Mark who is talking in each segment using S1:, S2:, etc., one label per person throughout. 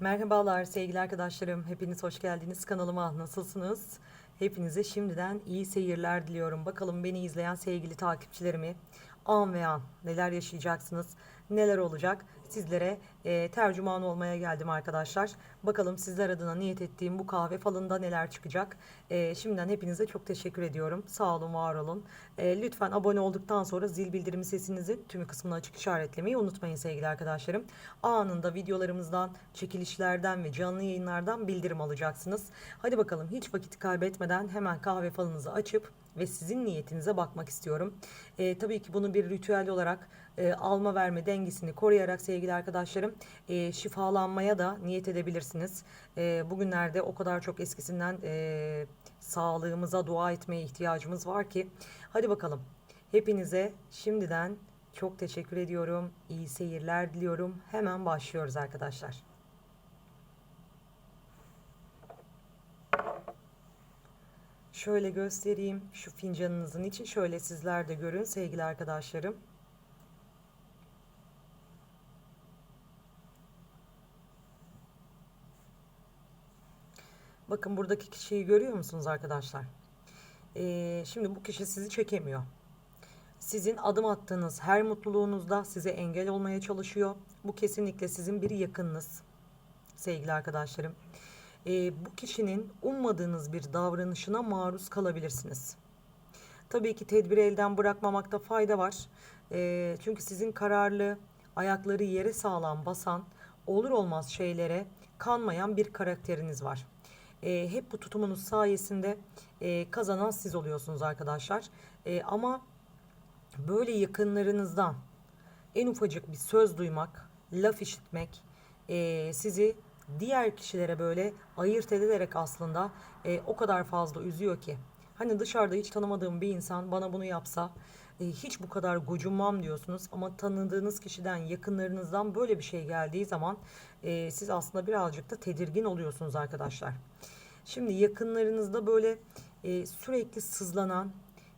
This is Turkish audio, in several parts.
S1: Merhabalar sevgili arkadaşlarım. Hepiniz hoş geldiniz kanalıma. Nasılsınız? Hepinize şimdiden iyi seyirler diliyorum. Bakalım beni izleyen sevgili takipçilerimi an ve an neler yaşayacaksınız, neler olacak sizlere e, tercüman olmaya geldim arkadaşlar. Bakalım sizler adına niyet ettiğim bu kahve falında neler çıkacak. E, şimdiden hepinize çok teşekkür ediyorum. Sağ olun, var olun. E, lütfen abone olduktan sonra zil bildirimi sesinizin tümü kısmını açık işaretlemeyi unutmayın sevgili arkadaşlarım. Anında videolarımızdan, çekilişlerden ve canlı yayınlardan bildirim alacaksınız. Hadi bakalım hiç vakit kaybetmeden hemen kahve falınızı açıp ve sizin niyetinize bakmak istiyorum. E, tabii ki bunu bir ritüel olarak e, alma verme dengesini koruyarak sevgili arkadaşlarım e, şifalanmaya da niyet edebilirsiniz. E, bugünlerde o kadar çok eskisinden e, sağlığımıza dua etmeye ihtiyacımız var ki. Hadi bakalım hepinize şimdiden çok teşekkür ediyorum. İyi seyirler diliyorum. Hemen başlıyoruz arkadaşlar. Şöyle göstereyim şu fincanınızın içi. Şöyle sizler de görün sevgili arkadaşlarım. Bakın buradaki kişiyi görüyor musunuz arkadaşlar? Ee, şimdi bu kişi sizi çekemiyor. Sizin adım attığınız her mutluluğunuzda size engel olmaya çalışıyor. Bu kesinlikle sizin bir yakınınız sevgili arkadaşlarım. Ee, bu kişinin ummadığınız bir davranışına maruz kalabilirsiniz. Tabii ki tedbiri elden bırakmamakta fayda var. Ee, çünkü sizin kararlı, ayakları yere sağlam basan, olur olmaz şeylere kanmayan bir karakteriniz var. Ee, hep bu tutumunuz sayesinde e, kazanan siz oluyorsunuz arkadaşlar. Ee, ama böyle yakınlarınızdan en ufacık bir söz duymak, laf işitmek e, sizi diğer kişilere böyle ayırt edilerek aslında e, o kadar fazla üzüyor ki. Hani dışarıda hiç tanımadığım bir insan bana bunu yapsa e, hiç bu kadar gocunmam diyorsunuz ama tanıdığınız kişiden yakınlarınızdan böyle bir şey geldiği zaman e, siz aslında birazcık da tedirgin oluyorsunuz arkadaşlar. Şimdi yakınlarınızda böyle e, sürekli sızlanan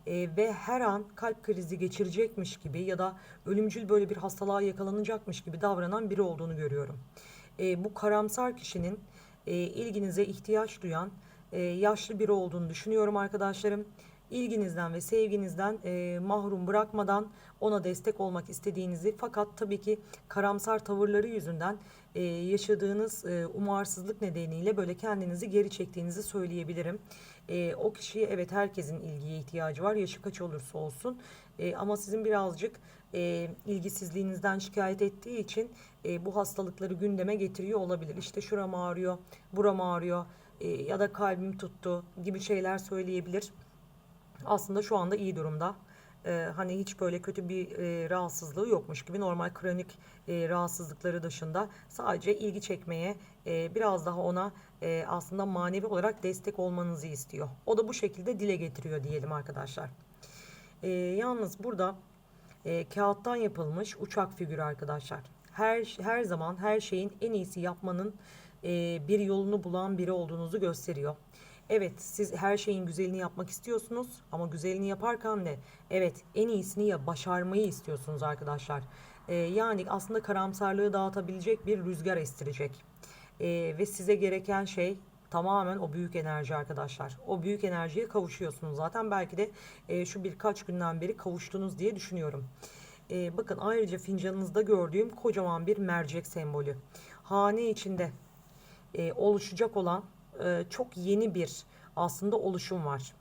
S1: e, ve her an kalp krizi geçirecekmiş gibi ya da ölümcül böyle bir hastalığa yakalanacakmış gibi davranan biri olduğunu görüyorum. E, bu karamsar kişinin e, ilginize ihtiyaç duyan e, yaşlı biri olduğunu düşünüyorum arkadaşlarım. İlginizden ve sevginizden e, mahrum bırakmadan ona destek olmak istediğinizi fakat tabii ki karamsar tavırları yüzünden e, yaşadığınız e, umarsızlık nedeniyle böyle kendinizi geri çektiğinizi söyleyebilirim. E, o kişiye evet herkesin ilgiye ihtiyacı var yaşı kaç olursa olsun e, ama sizin birazcık e, ilgisizliğinizden şikayet ettiği için e, bu hastalıkları gündeme getiriyor olabilir. İşte şuram ağrıyor, buram ağrıyor e, ya da kalbim tuttu gibi şeyler söyleyebilir. Aslında şu anda iyi durumda. Ee, hani hiç böyle kötü bir e, rahatsızlığı yokmuş gibi normal kronik e, rahatsızlıkları dışında sadece ilgi çekmeye e, biraz daha ona e, aslında manevi olarak destek olmanızı istiyor. O da bu şekilde dile getiriyor diyelim arkadaşlar. E, yalnız burada e, kağıttan yapılmış uçak figürü arkadaşlar. Her her zaman her şeyin en iyisi yapmanın e, bir yolunu bulan biri olduğunuzu gösteriyor. Evet siz her şeyin güzelini yapmak istiyorsunuz ama güzelini yaparken de evet en iyisini ya başarmayı istiyorsunuz arkadaşlar. Ee, yani aslında karamsarlığı dağıtabilecek bir rüzgar estirecek. Ee, ve size gereken şey tamamen o büyük enerji arkadaşlar. O büyük enerjiye kavuşuyorsunuz zaten. Belki de e, şu birkaç günden beri kavuştunuz diye düşünüyorum. Ee, bakın ayrıca fincanınızda gördüğüm kocaman bir mercek sembolü. Hane içinde e, oluşacak olan e, çok yeni bir aslında oluşum var.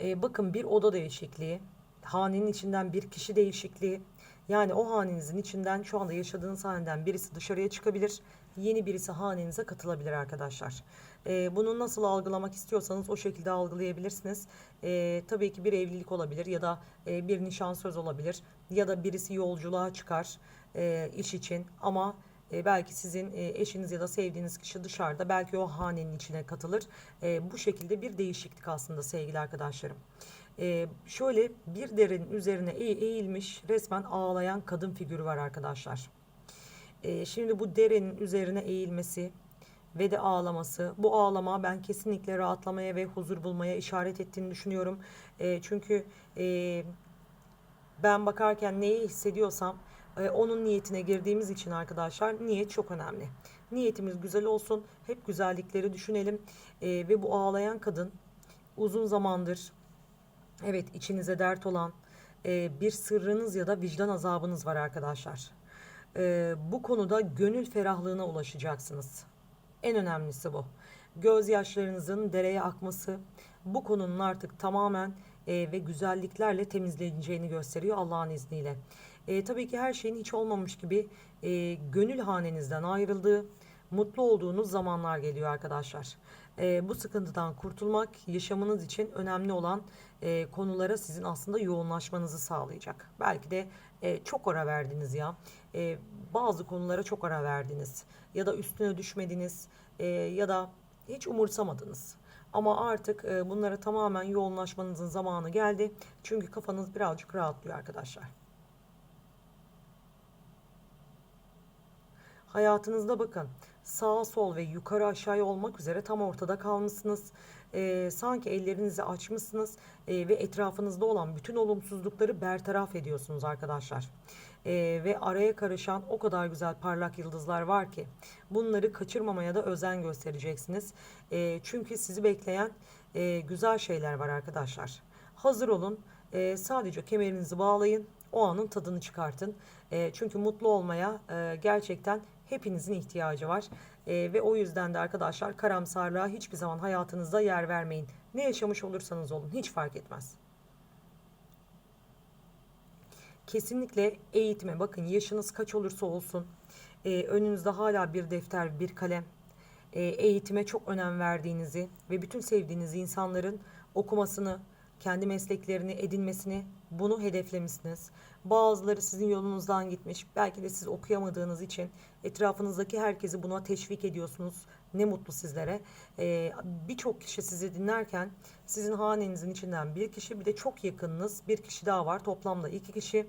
S1: E, bakın bir oda değişikliği, hanenin içinden bir kişi değişikliği. Yani o hanenizin içinden şu anda yaşadığınız haneden birisi dışarıya çıkabilir. Yeni birisi hanenize katılabilir arkadaşlar. E, bunu nasıl algılamak istiyorsanız o şekilde algılayabilirsiniz. E, tabii ki bir evlilik olabilir ya da e, bir nişan söz olabilir. Ya da birisi yolculuğa çıkar e, iş için ama e, belki sizin e, eşiniz ya da sevdiğiniz kişi dışarıda belki o hanenin içine katılır. E, bu şekilde bir değişiklik aslında sevgili arkadaşlarım. E, şöyle bir derenin üzerine eğilmiş resmen ağlayan kadın figürü var arkadaşlar. E, şimdi bu derenin üzerine eğilmesi ve de ağlaması. Bu ağlama ben kesinlikle rahatlamaya ve huzur bulmaya işaret ettiğini düşünüyorum. E, çünkü e, ben bakarken neyi hissediyorsam e, onun niyetine girdiğimiz için arkadaşlar niyet çok önemli. Niyetimiz güzel olsun. Hep güzellikleri düşünelim. E, ve bu ağlayan kadın uzun zamandır evet içinize dert olan e, bir sırrınız ya da vicdan azabınız var arkadaşlar. E, bu konuda gönül ferahlığına ulaşacaksınız. En önemlisi bu. Gözyaşlarınızın dereye akması bu konunun artık tamamen e, ve güzelliklerle temizleneceğini gösteriyor Allah'ın izniyle. E, tabii ki her şeyin hiç olmamış gibi e, gönül hanenizden ayrıldığı, mutlu olduğunuz zamanlar geliyor arkadaşlar. E, bu sıkıntıdan kurtulmak yaşamınız için önemli olan e, konulara sizin aslında yoğunlaşmanızı sağlayacak. Belki de e, çok ara verdiniz ya. E, bazı konulara çok ara verdiniz. Ya da üstüne düşmediniz. E, ya da hiç umursamadınız. Ama artık e, bunlara tamamen yoğunlaşmanızın zamanı geldi. Çünkü kafanız birazcık rahatlıyor arkadaşlar. Hayatınızda bakın sağ sol ve yukarı aşağıya olmak üzere tam ortada kalmışsınız. Ee, sanki ellerinizi açmışsınız e, ve etrafınızda olan bütün olumsuzlukları bertaraf ediyorsunuz arkadaşlar. Ee, ve araya karışan o kadar güzel parlak yıldızlar var ki bunları kaçırmamaya da özen göstereceksiniz. Ee, çünkü sizi bekleyen e, güzel şeyler var arkadaşlar. Hazır olun. Ee, sadece kemerinizi bağlayın. O anın tadını çıkartın. E, çünkü mutlu olmaya e, gerçekten hepinizin ihtiyacı var. E, ve o yüzden de arkadaşlar karamsarlığa hiçbir zaman hayatınızda yer vermeyin. Ne yaşamış olursanız olun hiç fark etmez. Kesinlikle eğitime bakın yaşınız kaç olursa olsun e, önünüzde hala bir defter bir kalem e, eğitime çok önem verdiğinizi ve bütün sevdiğiniz insanların okumasını kendi mesleklerini edinmesini bunu hedeflemişsiniz. Bazıları sizin yolunuzdan gitmiş. Belki de siz okuyamadığınız için etrafınızdaki herkesi buna teşvik ediyorsunuz. Ne mutlu sizlere. Ee, Birçok kişi sizi dinlerken sizin hanenizin içinden bir kişi bir de çok yakınınız bir kişi daha var. Toplamda iki kişi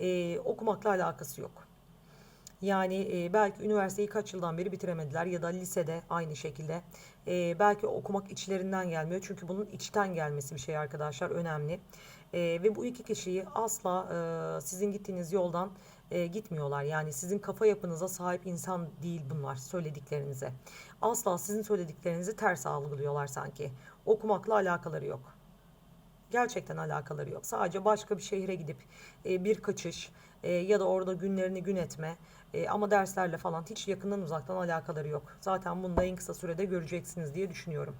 S1: ee, okumakla alakası yok. Yani e, belki üniversiteyi kaç yıldan beri bitiremediler ya da lisede aynı şekilde. E, belki okumak içlerinden gelmiyor. Çünkü bunun içten gelmesi bir şey arkadaşlar önemli. E, ve bu iki kişiyi asla e, sizin gittiğiniz yoldan e, gitmiyorlar. Yani sizin kafa yapınıza sahip insan değil bunlar söylediklerinize. Asla sizin söylediklerinizi ters algılıyorlar sanki. Okumakla alakaları yok. Gerçekten alakaları yok. Sadece başka bir şehre gidip e, bir kaçış e, ya da orada günlerini gün etme e, ama derslerle falan hiç yakından uzaktan alakaları yok. Zaten bunu da en kısa sürede göreceksiniz diye düşünüyorum.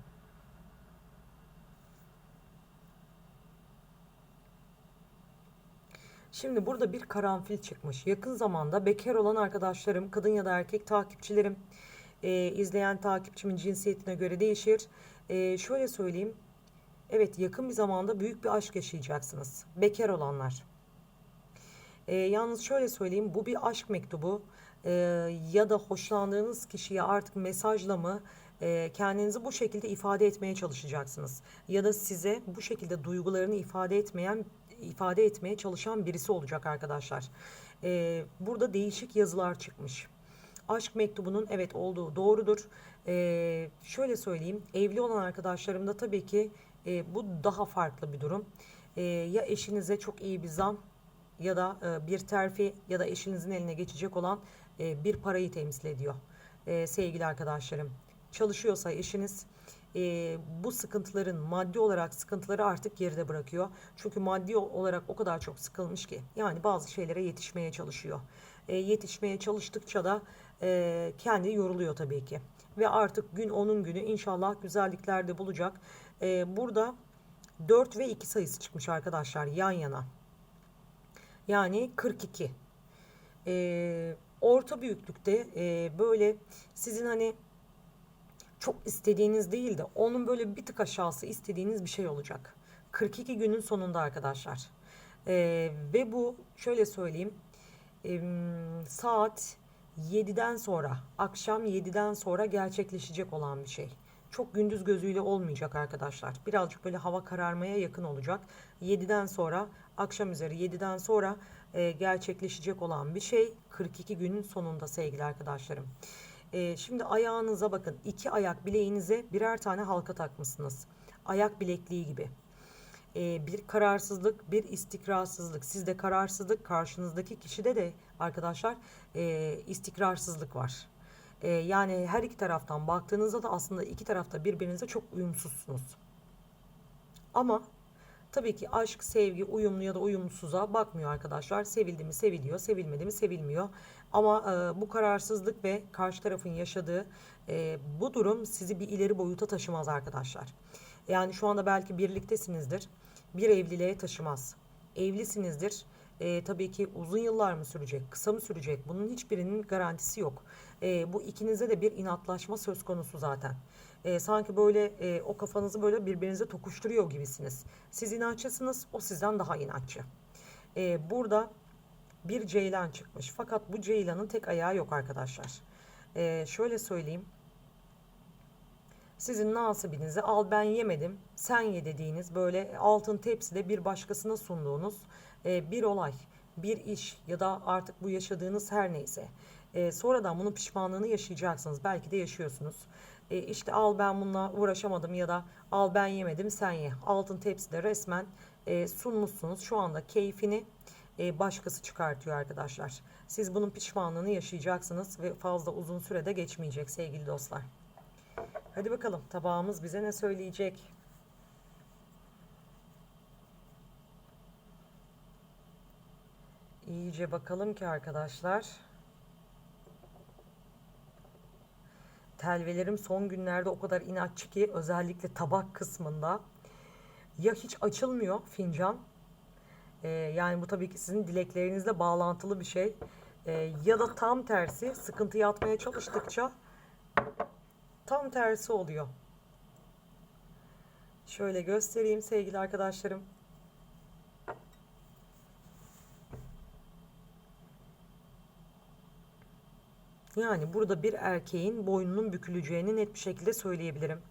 S1: Şimdi burada bir karanfil çıkmış. Yakın zamanda bekar olan arkadaşlarım, kadın ya da erkek takipçilerim, e, izleyen takipçimin cinsiyetine göre değişir. E, şöyle söyleyeyim. Evet yakın bir zamanda büyük bir aşk yaşayacaksınız. Bekar olanlar. E, yalnız şöyle söyleyeyim bu bir aşk mektubu e, ya da hoşlandığınız kişiye artık mesajla mı e, kendinizi bu şekilde ifade etmeye çalışacaksınız. Ya da size bu şekilde duygularını ifade etmeyen ifade etmeye çalışan birisi olacak arkadaşlar. E, burada değişik yazılar çıkmış. Aşk mektubunun evet olduğu doğrudur. E, şöyle söyleyeyim evli olan arkadaşlarımda tabii ki e, bu daha farklı bir durum. E, ya eşinize çok iyi bir zam ya da e, bir terfi ya da eşinizin eline geçecek olan e, bir parayı temsil ediyor. E, sevgili arkadaşlarım, çalışıyorsa eşiniz e, bu sıkıntıların maddi olarak sıkıntıları artık geride bırakıyor. Çünkü maddi olarak o kadar çok sıkılmış ki yani bazı şeylere yetişmeye çalışıyor. E, yetişmeye çalıştıkça da e, kendi yoruluyor tabii ki. Ve artık gün onun günü inşallah güzelliklerde bulacak. E, burada 4 ve 2 sayısı çıkmış arkadaşlar yan yana. Yani 42. E, orta büyüklükte e, böyle sizin hani çok istediğiniz değil de onun böyle bir tık aşağısı istediğiniz bir şey olacak. 42 günün sonunda arkadaşlar. E, ve bu şöyle söyleyeyim e, saat 7'den sonra akşam 7'den sonra gerçekleşecek olan bir şey. Çok gündüz gözüyle olmayacak arkadaşlar. Birazcık böyle hava kararmaya yakın olacak. 7'den sonra akşam üzeri 7'den sonra e, gerçekleşecek olan bir şey 42 günün sonunda sevgili arkadaşlarım. E, şimdi ayağınıza bakın iki ayak bileğinize birer tane halka takmışsınız. Ayak bilekliği gibi. E, bir kararsızlık, bir istikrarsızlık. Sizde kararsızlık, karşınızdaki kişide de arkadaşlar e, istikrarsızlık var. E, yani her iki taraftan baktığınızda da aslında iki tarafta birbirinize çok uyumsuzsunuz. Ama tabii ki aşk, sevgi, uyumlu ya da uyumsuza bakmıyor arkadaşlar. Sevildi mi seviliyor, sevilmedi mi sevilmiyor. Ama e, bu kararsızlık ve karşı tarafın yaşadığı e, bu durum sizi bir ileri boyuta taşımaz arkadaşlar. Yani şu anda belki birliktesinizdir. Bir evliliğe taşımaz. Evlisinizdir. E, tabii ki uzun yıllar mı sürecek, kısa mı sürecek? Bunun hiçbirinin garantisi yok. E, bu ikinize de bir inatlaşma söz konusu zaten. E, sanki böyle e, o kafanızı böyle birbirinize tokuşturuyor gibisiniz. Siz inatçısınız, o sizden daha inatçı. E, burada bir ceylan çıkmış. Fakat bu ceylanın tek ayağı yok arkadaşlar. E, şöyle söyleyeyim. Sizin nasibinizi al ben yemedim, sen ye dediğiniz böyle altın tepside bir başkasına sunduğunuz e, bir olay, bir iş ya da artık bu yaşadığınız her neyse. E, sonradan bunun pişmanlığını yaşayacaksınız. Belki de yaşıyorsunuz. E, işte al ben bununla uğraşamadım ya da al ben yemedim sen ye. Altın tepside resmen e, sunmuşsunuz. Şu anda keyfini e, başkası çıkartıyor arkadaşlar. Siz bunun pişmanlığını yaşayacaksınız ve fazla uzun sürede geçmeyecek sevgili dostlar. Hadi bakalım tabağımız bize ne söyleyecek? İyice bakalım ki arkadaşlar. Telvelerim son günlerde o kadar inatçı ki özellikle tabak kısmında ya hiç açılmıyor fincan. Ee, yani bu tabii ki sizin dileklerinizle bağlantılı bir şey. Ee, ya da tam tersi sıkıntı yatmaya çalıştıkça tam tersi oluyor. Şöyle göstereyim sevgili arkadaşlarım. Yani burada bir erkeğin boynunun büküleceğini net bir şekilde söyleyebilirim.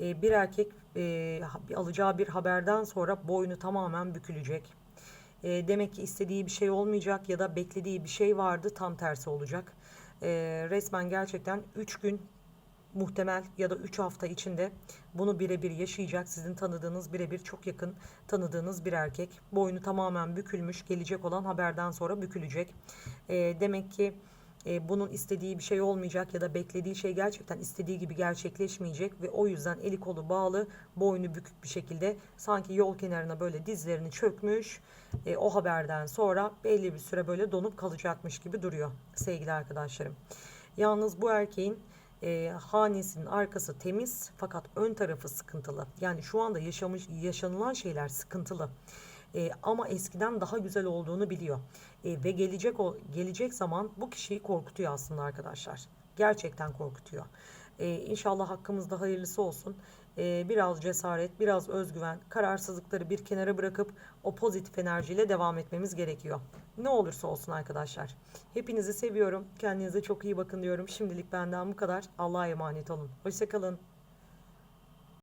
S1: Ee, bir erkek e, alacağı bir haberden sonra boynu tamamen bükülecek. E, demek ki istediği bir şey olmayacak ya da beklediği bir şey vardı tam tersi olacak. E, resmen gerçekten 3 gün muhtemel ya da 3 hafta içinde bunu birebir yaşayacak. Sizin tanıdığınız birebir çok yakın tanıdığınız bir erkek. Boynu tamamen bükülmüş gelecek olan haberden sonra bükülecek. E, demek ki e, bunun istediği bir şey olmayacak ya da beklediği şey gerçekten istediği gibi gerçekleşmeyecek ve o yüzden eli kolu bağlı, boynu bükük bir şekilde sanki yol kenarına böyle dizlerini çökmüş. E, o haberden sonra belli bir süre böyle donup kalacakmış gibi duruyor sevgili arkadaşlarım. Yalnız bu erkeğin e, hanesinin arkası temiz fakat ön tarafı sıkıntılı. Yani şu anda yaşamış yaşanılan şeyler sıkıntılı. E, ama eskiden daha güzel olduğunu biliyor. E, ve gelecek o gelecek zaman bu kişiyi korkutuyor aslında arkadaşlar. Gerçekten korkutuyor. E, inşallah hakkımızda hayırlısı olsun. E, biraz cesaret, biraz özgüven, kararsızlıkları bir kenara bırakıp o pozitif enerjiyle devam etmemiz gerekiyor. Ne olursa olsun arkadaşlar. Hepinizi seviyorum. Kendinize çok iyi bakın diyorum. Şimdilik benden bu kadar. Allah'a emanet olun. Hoşçakalın.